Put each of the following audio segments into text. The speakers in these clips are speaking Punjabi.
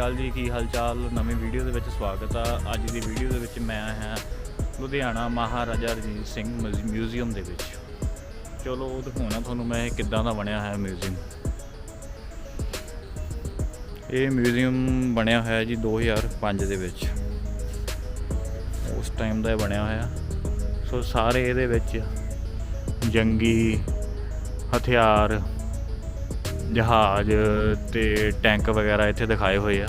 ਸਤਿ ਅਕਾਲ ਜੀ, ਕੀ ਹਾਲ ਚਾਲ ਨਵੀਂ ਵੀਡੀਓ ਦੇ ਵਿੱਚ ਸਵਾਗਤ ਆ। ਅੱਜ ਦੀ ਵੀਡੀਓ ਦੇ ਵਿੱਚ ਮੈਂ ਹਾਂ ਲੁਧਿਆਣਾ ਮਹਾਰਾਜਾ ਰਣਜੀਤ ਸਿੰਘ ਮਿਊਜ਼ੀ- ਮਿਊਜ਼ੀਅਮ ਦੇ ਵਿੱਚ। ਚਲੋ, ਉਹ ਦਿਖਾਉਣਾ ਤੁਹਾਨੂੰ ਮੈਂ ਇਹ ਕਿੱਦਾਂ ਦਾ ਬਣਿਆ ਹੋਇਆ ਮਿਊਜ਼ੀਅਮ। ਇਹ ਮਿਊਜ਼ੀਅਮ ਬਣਿਆ ਹੋਇਆ ਜੀ 2005 ਦੇ ਵਿੱਚ। ਉਸ ਟਾਈਮ ਦਾ ਇਹ ਬਣਿਆ ਹੋਇਆ। ਸੋ ਸਾਰੇ ਇਹਦੇ ਵਿੱਚ ਜੰਗੀ, ਹਥਿਆਰ ਜਹਾਜ਼ ਅਤੇ ਟੈਂਕ ਵਗੈਰਾ ਇੱਥੇ ਦਿਖਾਏ ਹੋਏ ਆ।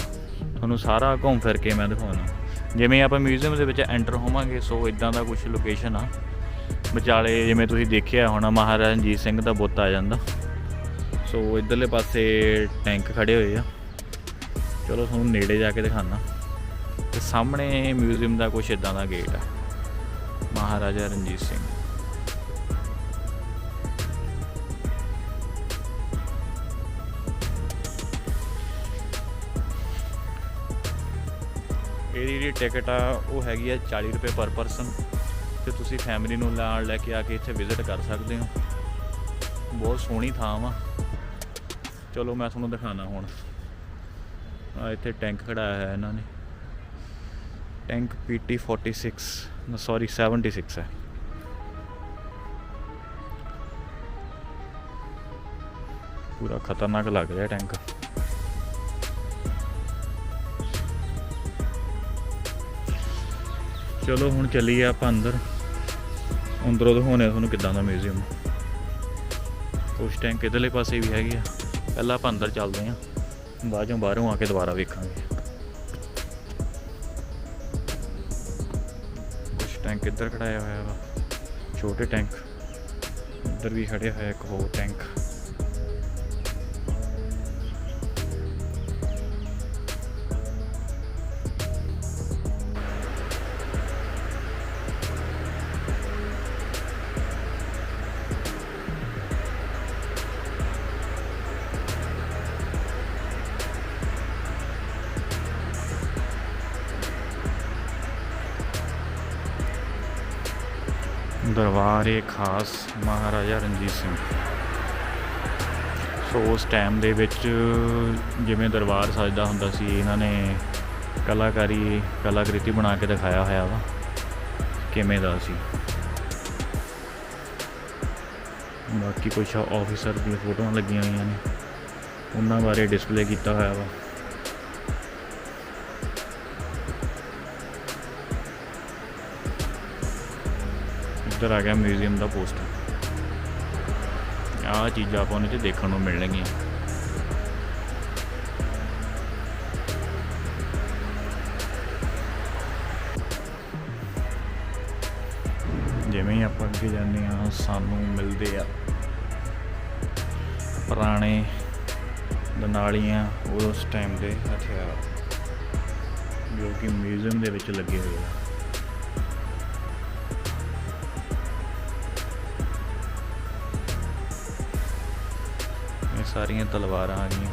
ਤੁਹਾਨੂੰ ਸਾਰਾ ਘੁੰਮ ਫਿਰ ਕੇ ਮੈਂ ਦਿਖਾਉਣਾ। ਜਿਵੇਂ ਆਪਾਂ ਮਿਊਜ਼ੀਅਮ ਦੇ ਵਿੱਚ ਐਂਟਰ ਹੋਵਾਂਗੇ ਸੋ ਇਦਾਂ ਦਾ ਕੁਝ ਲੋਕੇਸ਼ਨ ਆ। ਵਿਚਾਲੇ ਜਿਵੇਂ ਤੁਸੀਂ ਦੇਖਿਆ ਹੋਣਾ ਮਹਾਰਾਜਾ ਰਣਜੀਤ ਸਿੰਘ ਦਾ ਬੁੱਤ ਆ ਜਾਂਦਾ। ਸੋ ਇਧਰਲੇ ਪਾਸੇ ਟੈਂਕ ਖੜੇ ਹੋਏ ਆ। ਚਲੋ ਤੁਹਾਨੂੰ ਨੇੜੇ ਜਾ ਕੇ ਦਿਖਾਣਾ ਤੇ ਸਾਹਮਣੇ ਮਿਊਜ਼ੀਅਮ ਦਾ ਕੁਝ ਇਦਾਂ ਦਾ ਗੇਟ ਆ। ਮਹਾਰਾਜਾ ਰਣਜੀਤ ਸਿੰਘ। ਇਹਦੀ ਜਿਹੜੀ ਟਿਕਟ ਆ, ਉਹ ਹੈਗੀ ਆ 40 ਰੁਪਏ ਪਰ ਪਰਸਨ। ਤੇ ਤੁਸੀਂ ਫੈਮਿਲੀ ਨੂੰ ਨਾਲ ਲੈ ਕੇ ਆ ਕੇ ਇੱਥੇ ਵਿਜ਼ਿਟ ਕਰ ਸਕਦੇ ਹੋ। ਬਹੁਤ ਸੋਹਣੀ ਥਾਂ ਵਾ। ਚਲੋ ਮੈਂ ਤੁਹਾਨੂੰ ਦਿਖਾਣਾ ਹੁਣ। ਆ ਇੱਥੇ ਟੈਂਕ ਖੜਾਇਆ ਹੋਇਆ ਇਹਨਾਂ ਨੇ। ਟੈਂਕ PT 46 ਸੌਰੀ 76 ਹੈ। ਪੂਰਾ ਖਤਰਨਾਕ ਲੱਗ ਰਿਹਾ ਟੈਂਕ ਚਲੋ, ਹੁਣ ਚੱਲੀਏ ਆਪਾਂ ਅੰਦਰ। ਅੰਦਰੋਂ ਦਿਖਾਉਣੇ ਆ ਤੁਹਾਨੂੰ ਕਿੱਦਾਂ ਦਾ ਮਿਊਜ਼ੀਅਮ ਕੁਛ ਟੈਂਕ ਇਧਰਲੇ ਪਾਸੇ ਵੀ ਹੈਗੇ ਆ। ਪਹਿਲਾਂ ਆਪਾਂ ਅੰਦਰ ਚੱਲਦੇ ਆ ਬਾਅਦ ਚੋਂ ਬਾਹਰੋਂ ਆ ਕੇ ਦੁਬਾਰਾ ਵੇਖਾਂਗੇ। ਕੁਛ ਟੈਂਕ ਇੱਧਰ ਖੜਾਇਆ ਹੋਇਆ ਵਾ? ਛੋਟੇ ਟੈਂਕ ਇੱਧਰ ਵੀ ਖੜਿਆ ਹੋਇਆ ਇੱਕ ਹੋਰ ਟੈਂਕ ਦਰਬਾਰ ਏ ਖਾਸ ਮਹਾਰਾਜਾ ਰਣਜੀਤ ਸਿੰਘ। ਸੋ ਉਸ ਟਾਈਮ ਦੇ ਵਿੱਚ ਜਿਵੇਂ ਦਰਬਾਰ ਸਜਦਾ ਹੁੰਦਾ ਸੀ, ਇਹਨਾਂ ਨੇ ਕਲਾਕਾਰੀ, ਕਲਾਕ੍ਰਿਤੀ ਬਣਾ ਕੇ ਦਿਖਾਇਆ ਹੋਇਆ ਵਾ, ਕਿਵੇਂ ਦਾ ਸੀ। ਬਾਕੀ ਕੁਝ ਆਫੀਸਰ ਦੀਆਂ ਫੋਟੋਆਂ ਲੱਗੀਆਂ ਹੋਈਆਂ ਨੇ, ਉਹਨਾਂ ਬਾਰੇ ਡਿਸਪਲੇ ਕੀਤਾ ਹੋਇਆ ਵਾ। ਇੱਧਰ ਆ ਗਿਆ ਮਿਊਜ਼ੀਅਮ ਦਾ ਪੋਸਟਰ। ਆਹ ਚੀਜ਼ਾਂ ਆਪਾਂ ਉਹਨੇ 'ਚ ਦੇਖਣ ਨੂੰ ਮਿਲਣਗੀਆਂ। ਜਿਵੇਂ ਹੀ ਆਪਾਂ ਅੱਗੇ ਜਾਂਦੇ ਆ ਸਾਨੂੰ ਮਿਲਦੇ ਆ ਪੁਰਾਣੇ ਦਨਾਲੀਆਂ ਉਸ ਟਾਈਮ ਦੇ ਹਥਿਆਰ, ਜੋ ਕਿ ਮਿਊਜ਼ੀਅਮ ਦੇ ਵਿੱਚ ਲੱਗੇ ਹੋਏ ਆ। ਸਾਰੀਆਂ ਤਲਵਾਰਾਂ ਆ ਗਈਆਂ।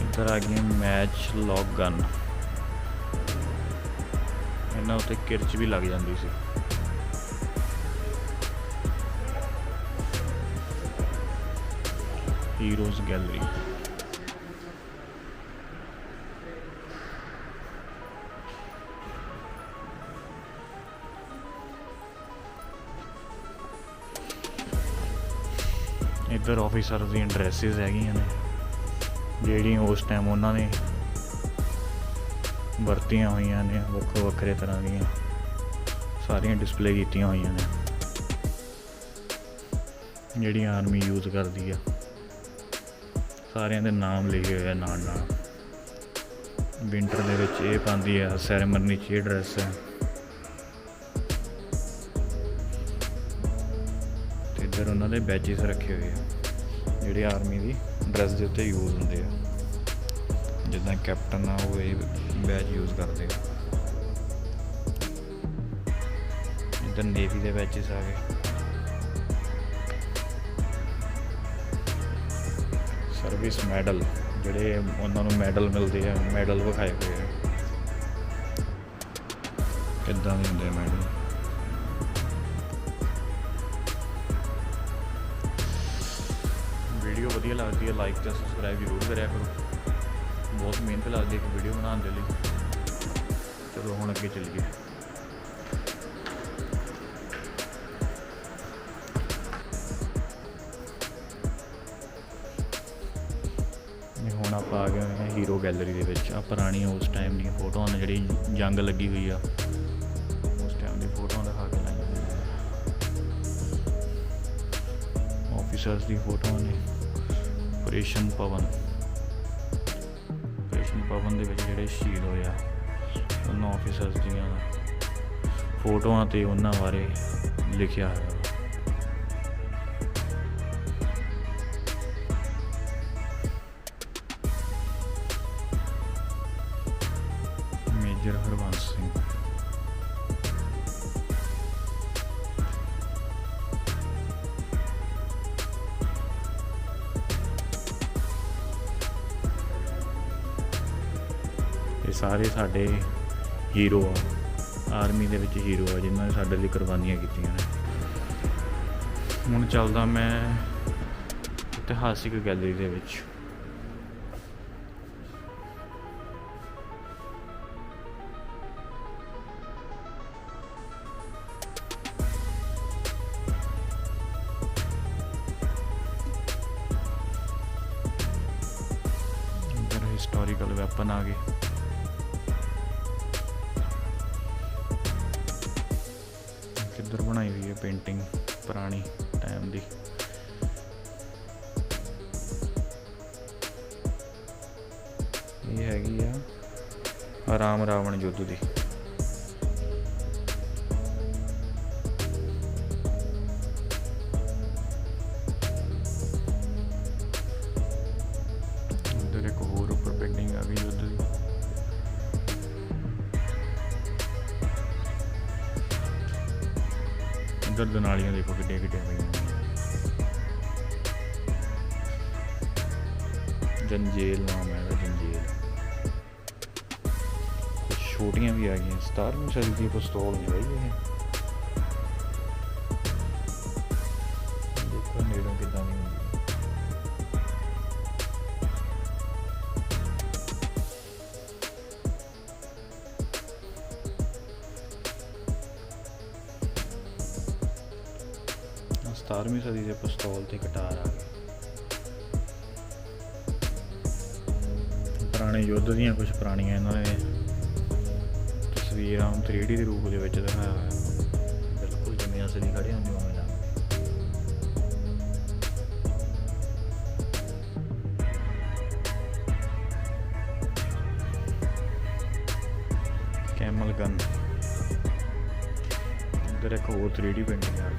ਇੱਧਰ ਆ ਗਈ ਮੈਚ ਲੌਕ ਗਨ। ਇਹਨਾਂ ਉੱਤੇ ਕਿਰਚ ਵੀ ਲੱਗ ਜਾਂਦੀ ਸੀ। ਹੀਰੋਜ਼ ਗੈਲਰੀ ਇੱਧਰ ਆਫੀਸਰ ਦੀਆਂ ਡਰੈਸਿਸ ਹੈਗੀਆਂ ਨੇ, ਜਿਹੜੀਆਂ ਉਸ ਟਾਈਮ ਉਹਨਾਂ ਨੇ ਵਰਤੀਆਂ ਹੋਈਆਂ ਨੇ, ਵੱਖੋ ਵੱਖਰੇ ਤਰ੍ਹਾਂ ਦੀਆਂ ਸਾਰੀਆਂ ਡਿਸਪਲੇ ਕੀਤੀਆਂ ਹੋਈਆਂ ਨੇ ਜਿਹੜੀਆਂ ਆਰਮੀ ਯੂਜ਼ ਕਰਦੀ ਆ। ਸਾਰਿਆਂ ਦੇ ਨਾਮ ਲਿਖੇ ਹੋਏ ਆ ਨਾਲ ਨਾਲ ਵਿੰਟਰ ਦੇ ਵਿੱਚ ਇਹ ਪਾਉਂਦੀ ਆ ਸੈਰੇਮਨੀ 'ਚ ਇਹ ਡਰੈਸ ਹੈ ਫਿਰ ਉਹਨਾਂ ਦੇ ਬੈਜਿਸ ਰੱਖੇ ਹੋਏ ਆ, ਜਿਹੜੇ ਆਰਮੀ ਦੀ ਡਰੈਸ ਦੇ ਉੱਤੇ ਯੂਜ਼ ਹੁੰਦੇ ਆ। ਜਿੱਦਾਂ ਕੈਪਟਨ ਆ, ਉਹ ਇਹ ਬੈਜ ਯੂਜ਼ ਕਰਦੇ ਆ। ਜਿੱਦਾਂ ਨੇਵੀ ਦੇ ਬੈਜਿਸ ਆ ਗਏ। ਸਰਵਿਸ ਮੈਡਲ ਜਿਹੜੇ ਉਹਨਾਂ ਨੂੰ ਮੈਡਲ ਮਿਲਦੇ ਆ ਮੈਡਲ ਵਿਖਾਏ ਹੋਏ ਆ। ਕਿੱਦਾਂ ਦੇ ਹੁੰਦੇ ਆ ਮੈਡਲ ਲੱਗਦੀ ਹੈ ਲਾਈਕ ਤੇ ਸਬਸਕ੍ਰਾਈਬ ਜ਼ਰੂਰ ਕਰਿਆ ਕਰੋ। ਬਹੁਤ ਮਿਹਨਤ ਲੱਗਦੀ ਹੈ ਇੱਕ ਵੀਡੀਓ ਬਣਾਉਣ ਦੇ ਲਈ। ਚਲੋ ਹੁਣ ਅੱਗੇ ਚੱਲੀਏ। ਹੁਣ ਆਪਾਂ ਆ ਗਏ ਹੋਏ ਹਾਂ ਹੀਰੋ ਗੈਲਰੀ ਦੇ ਵਿੱਚ। ਆ ਪੁਰਾਣੀ ਉਸ ਟਾਈਮ ਦੀਆਂ ਫੋਟੋਆਂ ਨੇ ਜਿਹੜੀ ਜੰਗ ਲੱਗੀ ਹੋਈ ਆ। ਉਸ ਟਾਈਮ ਦੀ ਫੋਟੋਆਂ ਦਿਖਾ ਕੇ ਲਾਈਆਂ। ਆਫੀਸਰਸ ਦੀ ਫੋਟੋਆਂ ਨੇ। ਆਪਰੇਸ਼ਨ ਪਵਨ ਆਪਰੇਸ਼ਨ ਪਵਨ ਦੇ ਵਿੱਚ ਜਿਹੜੇ ਸ਼ਹੀਦ ਹੋਏ ਆ, ਉਹਨਾਂ ਆਫੀਸਰਸ ਦੀਆਂ ਫੋਟੋਆਂ ਤੇ ਉਹਨਾਂ ਬਾਰੇ ਲਿਖਿਆ ਹੋਇਆ। ਸਾਰੇ ਸਾਡੇ ਹੀਰੋ ਆ। ਆਰਮੀ ਦੇ ਵਿੱਚ ਹੀਰੋ ਆ ਜਿਨ੍ਹਾਂ ਨੇ ਸਾਡੇ ਲਈ ਕੁਰਬਾਨੀਆਂ ਕੀਤੀਆਂ ਨੇ। ਹੁਣ ਚੱਲਦਾ ਮੈਂ ਇਤਿਹਾਸਿਕ ਗੈਲਰੀ ਦੇ ਵਿੱਚ। ਇੱਧਰ ਹਿਸਟੋਰੀਕਲ ਵੈਪਨ ਆ ਗਏ। ਕਿੱਧਰ ਬਣਾਈ ਹੋਈ ਹੈ ਪੇਂਟਿੰਗ ਪੁਰਾਣੀ ਟਾਈਮ ਦੀ। ਇਹ ਹੈਗੀ ਆ ਰਾਮ ਰਾਵਣ ਯੁੱਧ ਦੀ। ਇੱਧਰ ਦਨਾਲੀਆਂ ਦੇਖੋ ਕਿੱਡੀਆਂ ਕਿੱਡੀਆਂ ਪਈਆਂ ਨੇ। ਜੰਜੇਲ ਨਾਮ ਹੈ ਇਹਦਾ, ਜੰਜੇਲ ਕੁਛ ਛੋਟੀਆਂ ਵੀ ਆ ਗਈਆਂ 17ਵੀਂ ਸਦੀ ਦੀ ਪਿਸਤੌਲ ਨਹੀਂ ਬਈ ਇਹ ਦੇਖੋ ਸਦੀ ਤੇ ਕਟਾਰ ਆ ਗਏ ਪੁਰਾਣੇ ਯੁੱਧ ਦੀਆਂ ਕੁਝ ਪੁਰਾਣੀਆਂ ਇਹਨਾਂ ਨੇ ਤਸਵੀਰਾਂ 3D ਦੇ ਰੂਪ ਦੇ ਵਿੱਚ ਦਿਖਾਇਆ ਹੋਇਆ। ਬਿਲਕੁਲ ਜਿਵੇਂ ਅਸਲੀ ਖੜੇ ਹੁੰਦੇ ਉਵੇਂ ਲੱਗਦੇ ਕੈਮਲ ਗਨ। ਇੱਧਰ ਇੱਕ ਹੋਰ 3D ਪੇਂਟਿੰਗ ਆ।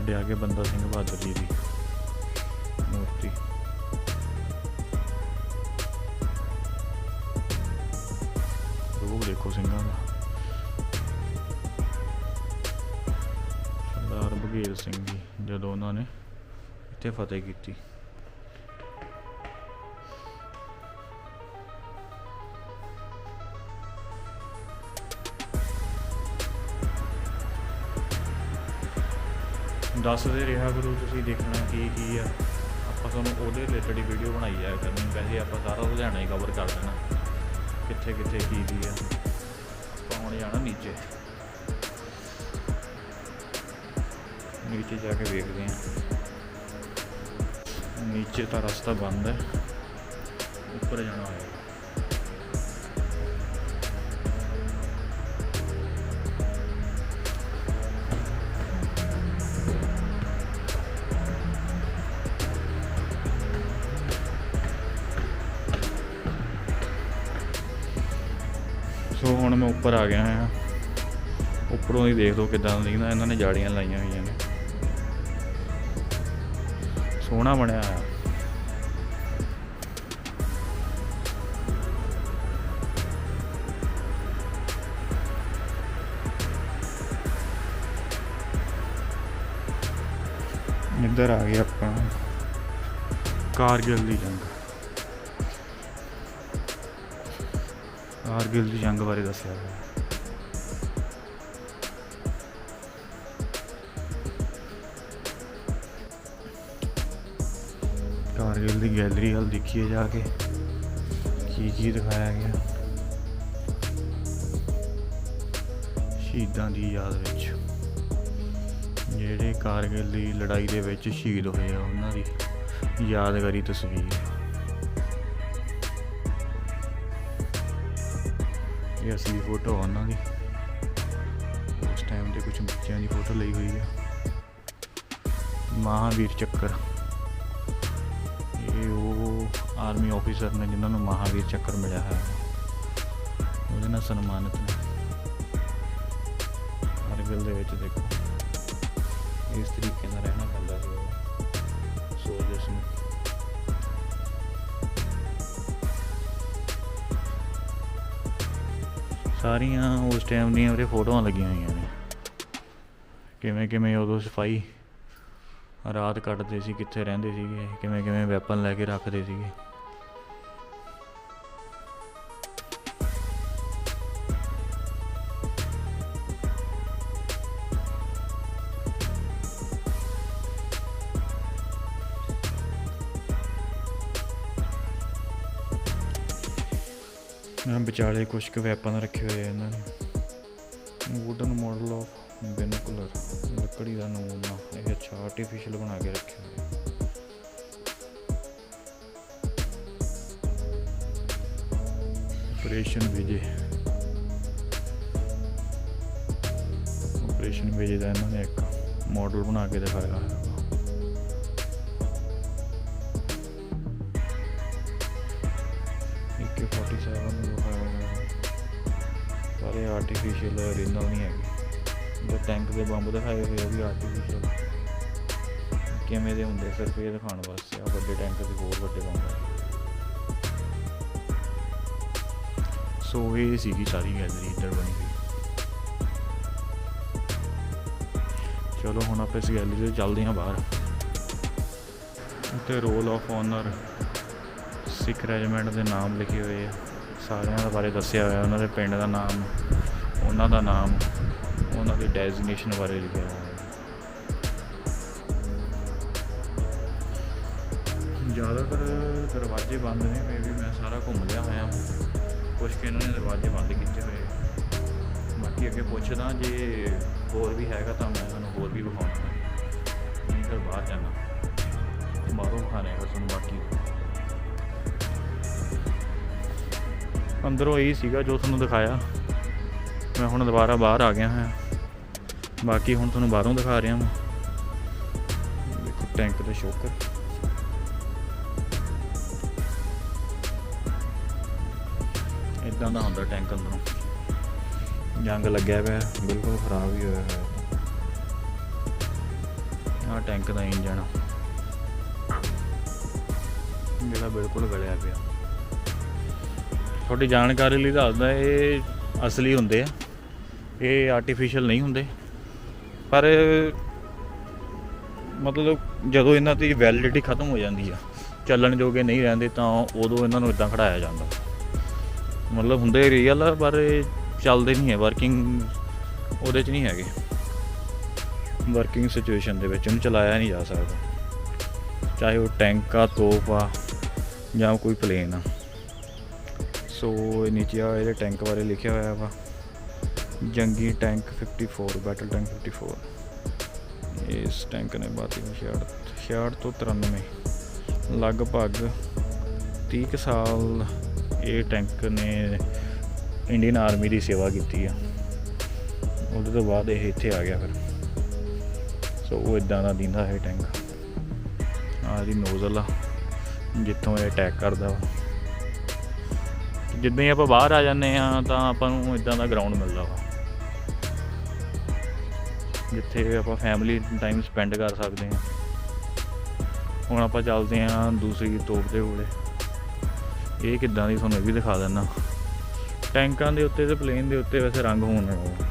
ਸਾਡੇ ਆ ਕੇ ਬੰਦਾ ਸਿੰਘ ਬਹਾਦਰ ਜੀ ਦੀ ਮੂਰਤੀ। ਰੂਪ ਦੇਖੋ ਸਿੰਘਾਂ ਦਾ। ਸਰਦਾਰ ਬਘੇਲ ਸਿੰਘ ਜੀ, ਜਦੋਂ ਉਹਨਾਂ ਨੇ ਇੱਥੇ ਫਤਿਹ ਕੀਤੀ। ਦੱਸਦੇ ਰਿਹਾ ਕਰੋ ਤੁਸੀਂ ਦੇਖਣਾ ਕੀ ਕੀ ਆ। ਆਪਾਂ ਤੁਹਾਨੂੰ ਉਹਦੇ ਰਿਲੇਟਡ ਹੀ ਵੀਡੀਓ ਬਣਾਈ ਜਾਇਆ ਕਰਨੀ। ਵੈਸੇ ਆਪਾਂ ਸਾਰਾ ਲੁਧਿਆਣਾ ਹੀ ਕਵਰ ਕਰ ਦੇਣਾ। ਕਿੱਥੇ ਕਿੱਥੇ ਕੀ ਕੀ ਆ। ਆਪਾਂ ਹੁਣ ਜਾਣਾ ਨੀਚੇ। ਨੀਚੇ ਜਾ ਕੇ ਵੇਖਦੇ ਹਾਂ। ਨੀਚੇ ਤਾਂ ਰਸਤਾ ਬੰਦ ਹੈ। ਉੱਪਰ ਜਾਣਾ ਹੋਇਆ। ਮੈਂ ਉੱਪਰ ਆ ਗਿਆ ਹਾਂ। ਉੱਪਰੋਂ ਹੀ ਦੇਖ ਲਓ ਕਿਦਾਂ ਦਿਖਦਾ। ਇਹਨਾਂ ਨੇ ਜਾੜੀਆਂ ਲਾਈਆਂ ਹੋਈਆਂ ਨੇ। ਸੋਹਣਾ ਬਣਿਆ ਆ ਇੱਧਰ ਆ ਗਏ ਆਪਾਂ। ਕਾਰਗਿਲ ਦੀ ਜੰਗ ਕਾਰਗਿਲ ਦੀ ਜੰਗ ਬਾਰੇ ਦੱਸਿਆ ਹੋਇਆ। ਕਾਰਗਿਲ ਦੀ ਗੈਲਰੀ ਹਲ ਦੇਖੀਏ ਜਾ ਕੇ, ਕੀ ਕੀ ਦਿਖਾਇਆ ਗਿਆ। ਸ਼ਹੀਦਾਂ ਦੀ ਯਾਦ ਵਿੱਚ, ਜਿਹੜੇ ਕਾਰਗਿਲ ਦੀ ਲੜਾਈ ਦੇ ਵਿੱਚ ਸ਼ਹੀਦ ਹੋਏ ਆ, ਉਹਨਾਂ ਦੀ ਯਾਦਗਾਰੀ ਤਸਵੀਰ। ਇਹ ਅਸਲੀ ਫੋਟੋ ਆ ਉਹਨਾਂ ਦੀ। ਉਸ ਟਾਈਮ ਤੇ ਕੁਝ ਬੱਚਿਆਂ ਦੀ ਫੋਟੋ ਲਈ ਹੋਈ ਹੈ ਮਹਾਵੀਰ ਚੱਕਰ। ਇਹ ਉਹ ਆਰਮੀ ਆਫੀਸਰ ਨੇ ਜਿਨ੍ਹਾਂ ਨੂੰ ਮਹਾਵੀਰ ਚੱਕਰ ਮਿਲਿਆ ਹੈ ਉਹਦੇ ਨਾਲ ਸਨਮਾਨਿਤ ਨੇ। ਕਾਰਗਿਲ ਦੇ ਵਿੱਚ ਦੇਖੋ। ਇਸ ਤਰੀਕੇ ਨਾਲ ਰਹਿਣਾ ਪੈਂਦਾ ਸੀ ਸੋਲਜਰਸ ਨੂੰ ਸਾਰੀਆਂ ਉਸ ਟਾਈਮ ਦੀਆਂ ਉਹਦੇ ਫੋਟੋਆਂ ਲੱਗੀਆਂ ਹੋਈਆਂ ਨੇ। ਕਿਵੇਂ ਕਿਵੇਂ ਉਦੋਂ ਸਫ਼ਾਈ ਰਾਤ ਕੱਟਦੇ ਸੀ, ਕਿੱਥੇ ਰਹਿੰਦੇ ਸੀਗੇ, ਕਿਵੇਂ ਕਿਵੇਂ ਵੈਪਨ ਲੈ ਕੇ ਰੱਖਦੇ ਸੀਗੇ। ਵਿਚਾਲੇ ਕੁਝ ਕੁ ਵੈਪਨ ਰੱਖੇ ਹੋਏ ਇਹਨਾਂ ਨੇ। ਵੁਡਨ ਮਾਡਲ ਆਫ ਬੈਨੋਕੂਲਰ ਲੱਕੜੀ ਦਾ ਨਮੂਨਾ ਇਹ ਅੱਛਾ ਆਰਟੀਫੀਸ਼ੀਅਲ ਬਣਾ ਕੇ ਰੱਖਿਆ ਹੋਇਆ। ਆਪਰੇਸ਼ਨ ਵਿਜੇ ਆਪਰੇਸ਼ਨ ਵਿਜੇ ਦਾ ਇਹਨਾਂ ਨੇ ਇੱਕ ਮਾਡਲ ਬਣਾ ਕੇ ਦਿਖਾਇਆ ਹੈ AK-47 ਸਾਰੇ ਆਰਟੀਫੀਸ਼ੀਅਲ ਰੀਨਲ ਨਹੀਂ ਹੈਗੇ। ਜੋ ਟੈਂਕ ਦੇ ਬੰਬ ਦਿਖਾਏ ਹੋਏ ਆ ਉਹ ਵੀ ਆਰਟੀਫੀਸ਼ੀਅਲ ਕਿਵੇਂ ਦੇ ਹੁੰਦੇ ਸਿਰਫ ਇਹ ਦਿਖਾਉਣ ਵਾਸਤੇ ਆ, ਵੱਡੇ ਟੈਂਕ ਦੇ ਹੋਰ ਵੱਡੇ ਬੰਬ ਸੋ ਇਹ ਸੀਗੀ ਸਾਰੀ ਗੈਲਰੀ ਇੱਧਰ ਬਣੀ ਹੋਈ। ਚਲੋ, ਹੁਣ ਆਪਾਂ ਇਸ ਗੈਲਰੀ ਤੋਂ ਚੱਲਦੇ ਹਾਂ ਬਾਹਰ। ਤੇ roll of honour Sikh regiment ਦੇ ਨਾਮ ਲਿਖੇ ਹੋਏ ਆ। ਸਾਰਿਆਂ ਦੇ ਬਾਰੇ ਦੱਸਿਆ ਹੋਇਆ, ਉਹਨਾਂ ਦੇ ਪਿੰਡ ਦਾ ਨਾਮ, ਉਹਨਾਂ ਦਾ ਨਾਮ, ਉਹਨਾਂ ਦੀ ਡੈਜ਼ਿਗਨੇਸ਼ਨ ਬਾਰੇ ਲਿਖਿਆ ਹੋਇਆ। ਜ਼ਿਆਦਾਤਰ ਦਰਵਾਜ਼ੇ ਬੰਦ ਨੇ ਮੈਂ ਵੀ ਮੈਂ ਸਾਰਾ ਘੁੰਮ ਲਿਆ ਹੋਇਆ। ਕੁਝ ਕਿ ਇਹਨਾਂ ਨੇ ਦਰਵਾਜ਼ੇ ਬੰਦ ਕੀਤੇ ਹੋਏ। ਬਾਕੀ ਅੱਗੇ ਪੁੱਛਦਾ, ਜੇ ਹੋਰ ਵੀ ਹੈਗਾ ਤਾਂ ਮੈਂ ਤੁਹਾਨੂੰ ਹੋਰ ਵੀ ਵਿਖਾਉਣਾ। ਨਹੀਂ ਫਿਰ ਬਾਹਰ ਜਾਣਾ। ਬਾਹਰੋਂ ਵਿਖਾਣਾ ਹੈ ਤੁਹਾਨੂੰ ਬਾਕੀ। ਅੰਦਰੋਂ ਇਹੀ ਸੀਗਾ ਜੋ ਤੁਹਾਨੂੰ ਦਿਖਾਇਆ। ਮੈਂ ਹੁਣ ਦੁਬਾਰਾ ਬਾਹਰ ਆ ਗਿਆ ਹਾਂ। ਬਾਕੀ ਹੁਣ ਤੁਹਾਨੂੰ ਬਾਹਰੋਂ ਦਿਖਾ ਰਿਹਾ ਹਾਂ ਦੇਖੋ, ਟੈਂਕ ਦੇ ਸ਼ੋਕਰ। ਇਦਾਂ ਦਾ ਹੁੰਦਾ ਟੈਂਕ ਅੰਦਰੋਂ। ਜੰਗ ਲੱਗਿਆ ਪਿਆ। ਬਿਲਕੁਲ ਖਰਾਬ ਹੀ ਹੋਇਆ ਹੈ ਆਹ ਟੈਂਕ ਦਾ ਇੰਜਣ ਜਿਹੜਾ ਬਿਲਕੁਲ ਗਲਿਆ ਪਿਆ। ਤੁਹਾਡੀ ਜਾਣਕਾਰੀ ਲਈ ਦੱਸਦਾ, ਇਹ ਅਸਲੀ ਹੁੰਦੇ ਆ। ਇਹ ਆਰਟੀਫੀਸ਼ੀਅਲ ਨਹੀਂ ਹੁੰਦੇ। ਪਰ ਮਤਲਬ ਜਦੋਂ ਇਹਨਾਂ ਦੀ ਵੈਲਿਡਿਟੀ ਖਤਮ ਹੋ ਜਾਂਦੀ ਆ, ਚੱਲਣ ਜੋਗੇ ਨਹੀਂ ਰਹਿੰਦੇ, ਤਾਂ ਉਦੋਂ ਇਹਨਾਂ ਨੂੰ ਇਦਾਂ ਖੜਾਇਆ ਜਾਂਦਾ। ਮਤਲਬ ਹੁੰਦੇ ਰੀਅਲ ਆ, ਪਰ ਇਹ ਚੱਲਦੇ ਨਹੀਂ ਹੈ। ਵਰਕਿੰਗ ਉਹਦੇ 'ਚ ਨਹੀਂ ਹੈਗੇ। ਵਰਕਿੰਗ ਸਿਚੁਏਸ਼ਨ ਦੇ ਵਿੱਚ ਉਹਨੂੰ ਚਲਾਇਆ ਨਹੀਂ ਜਾ ਸਕਦਾ। ਚਾਹੇ ਉਹ ਟੈਂਕ ਆ, ਤੋਪ ਆ, ਜਾਂ ਕੋਈ ਪਲੇਨ ਆ। ਸੋ ਇਹ ਨੀਚੇ ਆ ਇਹਦੇ ਟੈਂਕ ਬਾਰੇ ਲਿਖਿਆ ਹੋਇਆ ਵਾ। ਜੰਗੀ ਟੈਂਕ 54 ਬੈਟਲ ਟੈਂਕ 54 ਇਸ ਟੈਂਕ ਨੇ ਬਾਤੀ 66 66 ਤੋਂ 93 ਲਗਭਗ 30 ਕੁ ਸਾਲ ਇਹ ਟੈਂਕ ਨੇ ਇੰਡੀਅਨ ਆਰਮੀ ਦੀ ਸੇਵਾ ਕੀਤੀ ਆ। ਉਹਦੇ ਤੋਂ ਬਾਅਦ ਇਹ ਇੱਥੇ ਆ ਗਿਆ ਫਿਰ। ਸੋ ਉਹ ਇਦਾਂ ਦਾ ਦਿੰਦਾ ਹੈ ਟੈਂਕ ਆਹ ਦੀ ਨੋਜ਼ਲ ਆ, ਜਿੱਥੋਂ ਇਹ ਅਟੈਕ ਕਰਦਾ ਵਾ। ਜਿੱਦਾਂ ਹੀ ਆਪਾਂ ਬਾਹਰ ਆ ਜਾਂਦੇ ਆ ਤਾਂ ਆਪਾਂ ਨੂੰ ਇਦਾਂ ਦਾ ਗਰਾਊਂਡ ਮਿਲਦਾ ਵਾ। ਜਿੱਥੇ ਆਪਾਂ ਫੈਮਿਲੀ ਟਾਈਮ ਸਪੈਂਡ ਕਰ ਸਕਦੇ ਆ ਹੁਣ ਆਪਾਂ ਚੱਲਦੇ ਆ ਦੂਸਰੀ ਤੋਪ ਦੇ ਕੋਲੇ। ਇਹ ਕਿੱਦਾਂ ਦੀ ਤੁਹਾਨੂੰ ਇਹ ਵੀ ਦਿਖਾ ਦਿੰਦਾ। ਟੈਂਕਾਂ ਦੇ ਉੱਤੇ ਤੇ ਪਲੇਨ ਦੇ ਉੱਤੇ ਵੈਸੇ ਰੰਗ ਹੋਣ ਨਾਲ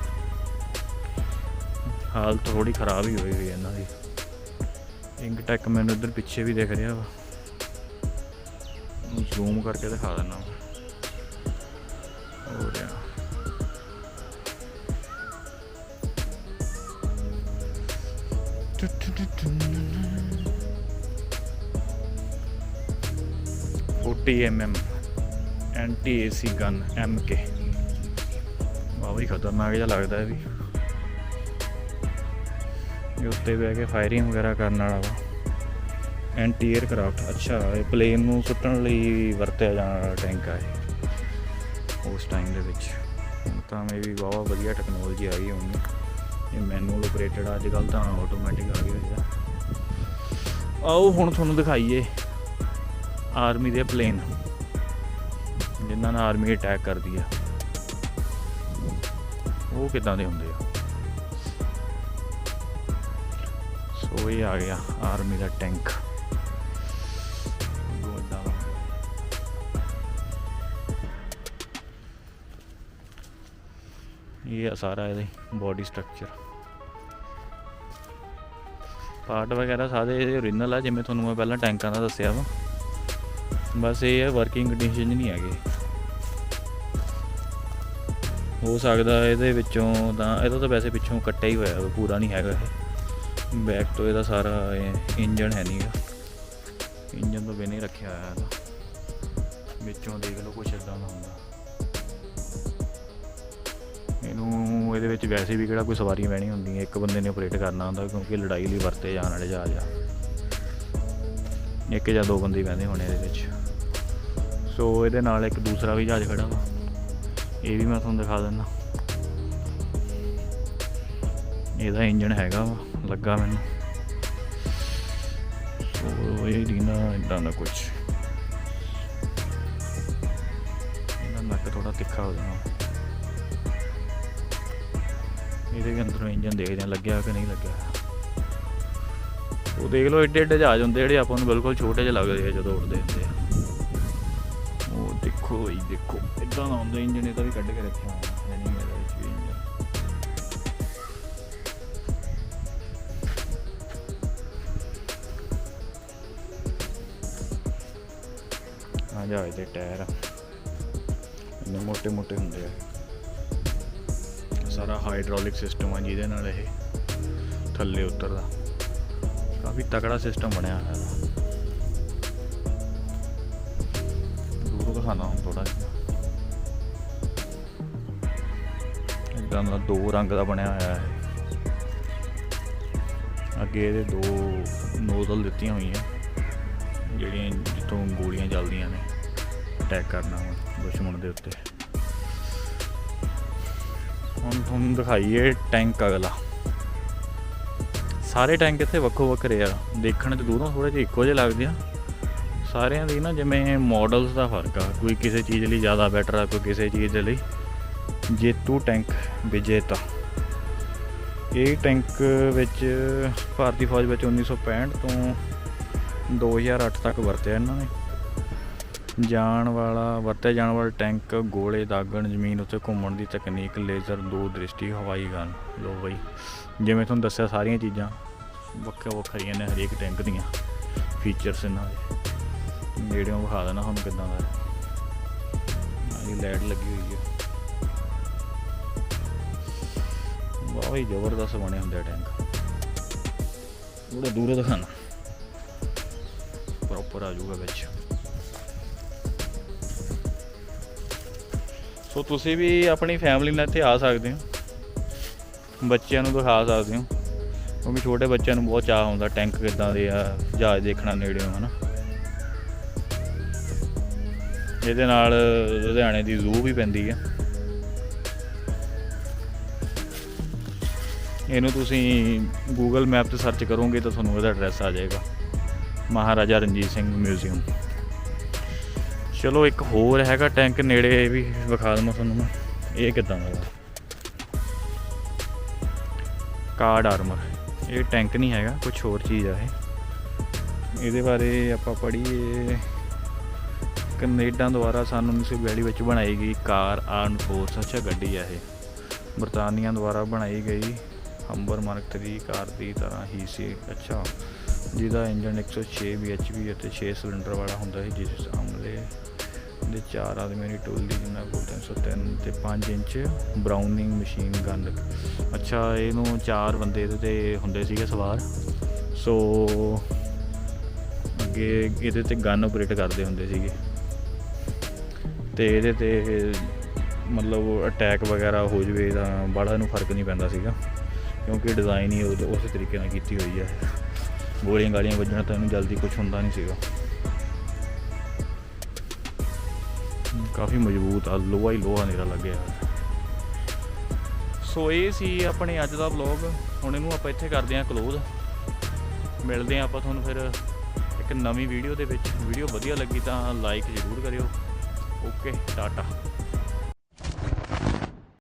ਹਾਲਤ ਥੋੜੀ ਖਰਾਬ ਹੀ ਹੋਈ ਹੋਈ ਇਹਨਾਂ ਦੀ। ਇੰਕ ਟੈਕ ਮੈਨੂੰ ਇੱਧਰ ਪਿੱਛੇ ਵੀ ਦਿਖ ਰਿਹਾ ਵਾ। ਜ਼ੂਮ ਕਰਕੇ ਦਿਖਾ ਦਿੰਦਾ। P M M anti A C gun M K ਬਹੁਤ ਹੀ ਖਤਰਨਾਕ ਜਿਹਾ ਲੱਗਦਾ ਵੀ। ਇਹ ਉੱਤੇ ਬਹਿ ਕੇ ਫਾਇਰਿੰਗ ਵਗੈਰਾ ਕਰਨ ਵਾਲਾ ਵਾ। ਐਂਟੀ 에ਅਰਕ੍ਰਾਫਟ ਅੱਛਾ, ਇਹ ਪਲੇਨ ਨੂੰ ਸੁੱਟਣ ਲਈ ਵਰਤਿਆ ਜਾਣ ਵਾਲਾ ਟੈਂਕ ਆ ਇਹ। ਉਸ ਟਾਈਮ ਦੇ ਵਿੱਚ। ਤਾਂ ਮੇ ਵੀ ਬਹੁਤ ਵਧੀਆ ਟੈਕਨੋਲੋਜੀ ਆ ਗਈ ਹੁਣ ਇਹ ਮੈਨੂਅਲ ਆਪਰੇਟਡ ਅੱਜ ਕੱਲ ਤਾਂ ਆਟੋਮੈਟਿਕ ਆ ਗਿਆ ਆਓ ਹੁਣ ਤੁਹਾਨੂੰ ਦਿਖਾਈਏ। ਆਰਮੀ ਦੇ ਪਲੇਨ ਜਿਨ੍ਹਾਂ ਨਾਲ ਆਰਮੀ ਅਟੈਕ ਕਰਦੀ ਆ। ਉਹ ਕਿਦਾਂ ਦੇ ਹੁੰਦੇ ਆ? ਸੋ ਇਹ ਆ ਗਿਆ ਆਰਮੀ ਦਾ ਟੈਂਕ। ਉਹ ਏਦਾਂ ਇਹ ਆ ਸਾਰਾ ਇਹਦੇ ਬੋਡੀ ਸਟਰਕਚਰ ਪਾਰਟ ਵਗੈਰਾ ਸਾਰੇ ਇਹਦੇ ਓਰੀਜਨਲ ਆ, ਜਿਵੇਂ ਤੁਹਾਨੂੰ ਮੈਂ ਪਹਿਲਾਂ ਟੈਂਕਾਂ ਦਾ ਦੱਸਿਆ ਵਾ। ਬਸ ਇਹ ਹੈ ਵਰਕਿੰਗ ਕੰਡੀਸ਼ਨ ਨਹੀਂ ਹੈਗੇ। ਹੋ ਸਕਦਾ ਇਹਦੇ ਵਿੱਚੋਂ ਤਾਂ, ਇਹਦਾ ਤਾਂ ਵੈਸੇ ਪਿੱਛੋਂ ਕੱਟਿਆ ਹੀ ਹੋਇਆ, ਪੂਰਾ ਨਹੀਂ ਹੈਗਾ ਇਹ। ਬੈਕ ਤੋਂ ਇਹਦਾ ਸਾਰਾ ਇੰਜਨ ਹੈ ਨਹੀਂਗਾ ਇੰਜਨ ਤੋਂ ਬਿਨਾਂ ਹੀ ਰੱਖਿਆ ਹੋਇਆ ਇਹਦਾ। ਵਿੱਚੋਂ ਦੇਖ ਲਓ ਕੁਛ ਇਦਾਂ ਦਾ ਹੁੰਦਾ। ਇਹਨੂੰ ਇਹਦੇ ਵਿੱਚ ਵੈਸੇ ਵੀ ਕਿਹੜਾ ਕੋਈ ਸਵਾਰੀਆਂ ਬਹਿਣੀ ਹੁੰਦੀਆਂ, ਇੱਕ ਬੰਦੇ ਨੇ ਆਪਰੇਟ ਕਰਨਾ ਹੁੰਦਾ, ਕਿਉਂਕਿ ਲੜਾਈ ਲਈ ਵਰਤੇ ਜਾਣ ਵਾਲੇ ਜਹਾਜ਼ ਆ। ਇੱਕ ਜਾਂ ਦੋ ਬੰਦੇ ਹੀ ਹੋਣੇ ਇਹਦੇ ਵਿੱਚ। ਸੋ ਇਹਦੇ ਨਾਲ ਇੱਕ ਦੂਸਰਾ ਵੀ ਜਹਾਜ਼ ਖੜਾ ਵਾ। ਇਹ ਵੀ ਮੈਂ ਤੁਹਾਨੂੰ ਦਿਖਾ ਦਿੰਦਾ। ਇਹਦਾ ਇੰਜਨ ਹੈਗਾ ਵਾ, ਲੱਗਾ ਮੈਨੂੰ। ਸੋ ਇਹ ਰੀਨਾ ਇਦਾਂ ਦਾ ਕੁਝ ਇਹਦਾ ਨੱਕ ਥੋੜਾ ਤਿੱਖਾ ਹੋ ਜਾਣਾ। ਇਹਦੇ ਵੀ ਅੰਦਰੋਂ ਇੰਜਨ ਦੇਖਦੇ ਆ, ਲੱਗਿਆ ਕਿ ਨਹੀਂ ਲੱਗਿਆ। ਉਹ ਦੇਖ ਲਓ ਏਡੇ ਏਡੇ ਜਹਾਜ਼ ਹੁੰਦੇ ਜਿਹੜੇ ਆਪਾਂ ਨੂੰ ਬਿਲਕੁਲ ਛੋਟੇ ਜਿਹੇ ਲੱਗਦੇ ਆ ਜਦੋਂ ਉੜਦੇ ਹੁੰਦੇ ਆ। ਉਹ ਦੇਖੋ ਬਈ, ਦੇਖੋ। ਇਦਾਂ ਦਾ ਹੁੰਦਾ ਇੰਜਨ ਇਹਦਾ ਵੀ ਕੱਢ ਕੇ ਰੱਖਿਆ ਹੋਇਆ। ਹੈ ਨਹੀਂ ਇਹਦਾ ਵਿੱਚ ਵੀ ਇੰਜਨ ਆ ਜਾ ਇਹਦੇ ਟਾਇਰ। ਇੰਨੇ ਮੋਟੇ ਮੋਟੇ ਹੁੰਦੇ ਆ। ਸਾਰਾ ਹਾਈਡਰੋਲਿਕ ਸਿਸਟਮ ਆ ਜਿਹਦੇ ਨਾਲ ਇਹ ਥੱਲੇ ਉਤਰਦਾ। ਕਾਫੀ ਤਕੜਾ ਸਿਸਟਮ ਬਣਿਆ ਹੋਇਆ ਇਹਦਾ ਦੂਰੋਂ ਦਿਖਾਣਾ ਹੁਣ ਥੋੜਾ ਜਿਹਾ। ਇਦਾਂ ਦਾ ਦੋ ਰੰਗ ਦਾ ਬਣਿਆ ਹੋਇਆ ਹੈ। ਅੱਗੇ ਇਹਦੇ ਦੋ ਨੋਜ਼ਲ ਦਿੱਤੀਆਂ ਹੋਈਆਂ। ਜਿਹੜੀਆਂ ਜਿੱਥੋਂ ਗੋਲੀਆਂ ਚੱਲਦੀਆਂ ਨੇ ਅਟੈਕ ਕਰਨਾ ਵਾ ਦੁਸ਼ਮਣ ਦੇ ਉੱਤੇ। ਹੁਣ ਤੁਹਾਨੂੰ ਦਿਖਾਈਏ ਟੈਂਕ ਅਗਲਾ। ਸਾਰੇ ਟੈਂਕ ਇੱਥੇ ਵੱਖੋ ਵੱਖਰੇ ਆ। ਦੇਖਣ 'ਚ ਦੂਰੋਂ ਥੋੜੇ ਜਿਹੇ ਇੱਕੋ ਜਿਹੇ ਲੱਗਦੇ ਆ। ਸਾਰਿਆਂ ਦੀ ਨਾ ਜਿਵੇਂ ਮਾਡਲਸ ਦਾ ਫ਼ਰਕ ਆ, ਕੋਈ ਕਿਸੇ ਚੀਜ਼ ਲਈ ਜ਼ਿਆਦਾ ਬੈਟਰ ਆ, ਕੋਈ ਕਿਸੇ ਚੀਜ਼ ਲਈ। ਜੇਤੂ ਟੈਂਕ ਵਿਜੇਤਾ। ਇਹ ਟੈਂਕ ਵਿੱਚ ਭਾਰਤੀ ਫੌਜ ਵਿੱਚ 1965 ਤੋਂ 2008 ਤੱਕ ਵਰਤਿਆ ਇਹਨਾਂ ਨੇ। ਜਾਣ ਵਾਲਾ, ਵਰਤਿਆ ਜਾਣ ਵਾਲਾ ਟੈਂਕ, ਗੋਲੇ, ਦਾਗਣ, ਜ਼ਮੀਨ ਉੱਤੇ ਘੁੰਮਣ ਦੀ ਤਕਨੀਕ, ਲੇਜ਼ਰ ਦੂਰ ਦ੍ਰਿਸ਼ਟੀ, ਹਵਾਈ ਗਨ। ਲੋ ਬਈ, ਜਿਵੇਂ ਤੁਹਾਨੂੰ ਦੱਸਿਆ ਸਾਰੀਆਂ ਚੀਜ਼ਾਂ, ਵੱਖੋ ਵੱਖਰੀਆਂ ਨੇ ਹਰੇਕ ਟੈਂਕ ਦੀਆਂ ਫੀਚਰਸ ਇਹਨਾਂ ਦੇ। ਨੇੜਿਓਂ ਵਿਖਾ ਦੇਣਾ ਹੁਣ ਕਿਦਾਂ ਦਾ ਇਹ ਲਾਈਟ ਲੱਗੀ ਹੋਈ ਹੈ। ਬਹੁਤ ਹੀ ਜ਼ਬਰਦਸਤ ਬਣੇ ਹੁੰਦੇ ਆ ਟੈਂਕ। ਥੋੜਾ ਦੂਰੋਂ ਦਿਖਾਣਾ ਪ੍ਰੋਪਰ ਆ ਜਾਊਗਾ ਵਿੱਚ। ਸੋ ਤੁਸੀਂ ਵੀ ਆਪਣੀ ਫੈਮਿਲੀ ਨਾਲ ਇੱਥੇ ਆ ਸਕਦੇ ਹੋ। ਬੱਚਿਆਂ ਨੂੰ ਦਿਖਾ ਸਕਦੇ ਹੋ। ਕਿਉਂਕਿ ਛੋਟੇ ਬੱਚਿਆਂ ਨੂੰ ਬਹੁਤ ਚਾਹ ਹੁੰਦਾ ਟੈਂਕ ਕਿੱਦਾਂ ਦੇ ਆ, ਜਹਾਜ਼ ਦੇਖਣਾ ਨੇੜਿਓਂ ਹਨਾ। ਇਹਦੇ ਨਾਲ ਲੁਧਿਆਣੇ ਦੀ ਜ਼ੂ ਵੀ ਪੈਂਦੀ ਆ। ਇਹਨੂੰ ਤੁਸੀਂ ਗੂਗਲ ਮੈਪ ਤੇ ਸਰਚ ਕਰੋਗੇ ਤਾਂ ਤੁਹਾਨੂੰ ਇਹਦਾ ਐਡਰੈਸ ਆ ਜਾਏਗਾ। ਮਹਾਰਾਜਾ ਰਣਜੀਤ ਸਿੰਘ ਮਿਊਜ਼ੀਅਮ ਚਲੋ ਇੱਕ ਹੋਰ ਹੈਗਾ ਟੈਂਕ ਨੇੜੇ, ਇਹ ਵੀ ਵਿਖਾ ਦਵਾਂ ਤੁਹਾਨੂੰ ਮੈਂ। ਇਹ ਕਿਦਾਂ ਦਾ ਕਾਰਡ ਆਰਮਰ ਇਹ ਟੈਂਕ ਨਹੀਂ ਹੈਗਾ ਕੁਝ ਹੋਰ ਚੀਜ਼ ਆ ਇਹ। ਇਹਦੇ ਬਾਰੇ ਆਪਾਂ ਪੜ੍ਹੀਏ। ਕੈਨੇਡਾ ਦੁਆਰਾ ਸਨ 1942 ਵਿੱਚ ਬਣਾਈ ਗਈ ਕਾਰ ਆਰਨ ਫੋਰਸ ਅੱਛਾ ਗੱਡੀ ਆ ਇਹ। ਬਰਤਾਨੀਆ ਦੁਆਰਾ ਬਣਾਈ ਗਈ ਹੰਬਰ ਮਾਰਕ 3 ਕਾਰ ਦੀ ਤਰ੍ਹਾਂ ਹੀ ਸੀ। ਅੱਛਾ, ਜਿਹਦਾ ਇੰਜਨ 106 bhp ਅਤੇ 6 ਸਿਲੰਡਰ ਵਾਲਾ ਹੁੰਦਾ ਸੀ, ਜਿਸ ਆਮਲੇ ਦੇ ਚਾਰ ਆਦਮੀ ਦੀ ਟੋਲੀ ਜਿਨ੍ਹਾਂ ਕੋਲ 303 ਤੇ 5 ਇੰਚ ਬਰਾਊਨਿੰਗ ਮਸ਼ੀਨ ਗਨ ਅੱਛਾ, ਇਹਨੂੰ ਚਾਰ ਬੰਦੇ ਇਹਦੇ ਤੇ ਹੁੰਦੇ ਸੀਗੇ ਸਵਾਰ। ਸੋ ਅੱਗੇ ਇਹਦੇ ਤੇ ਗਨ ਆਪਰੇਟ ਕਰਦੇ ਹੁੰਦੇ ਸੀਗੇ। ਤੇ ਇਹਦੇ ਤੇ ਮਤਲਬ ਅਟੈਕ ਵਗੈਰਾ ਹੋ ਜਵੇ ਤਾਂ ਬੜਾ ਨੂੰ ਫ਼ਰਕ ਨਹੀਂ ਪੈਂਦਾ ਸੀਗਾ। ਕਿਉਂਕਿ ਡਿਜ਼ਾਈਨ ਹੀ ਉਹਦੇ- ਉਸੇ ਤਰੀਕੇ ਨਾਲ ਕੀਤੀ ਹੋਈ ਹੈ ਗੋਲੀਆਂ ਗਾਲੀਆਂ ਵੱਜਣ ਤਾਂ ਇਹਨੂੰ ਜਲਦੀ ਕੁਝ ਹੁੰਦਾ ਨਹੀਂ ਸੀਗਾ। ਕਾਫੀ ਮਜ਼ਬੂਤ ਆ, ਲੋਹਾ ਹੀ ਲੋਹਾ ਨੇਰਾ ਲੱਗਿਆ ਸੋ ਇਹ ਸੀ ਆਪਣੇ ਅੱਜ ਦਾ ਵਲੌਗ ਹੁਣ ਇਹਨੂੰ ਆਪਾਂ ਇੱਥੇ ਕਰਦੇ ਹਾਂ ਕਲੋਜ਼ ਮਿਲਦੇ ਹਾਂ ਆਪਾਂ ਤੁਹਾਨੂੰ ਫਿਰ ਇੱਕ ਨਵੀਂ ਵੀਡੀਓ ਦੇ ਵਿੱਚ। ਵੀਡੀਓ ਵਧੀਆ ਲੱਗੀ ਤਾਂ ਲਾਈਕ ਜ਼ਰੂਰ ਕਰਿਓ। Okay tata.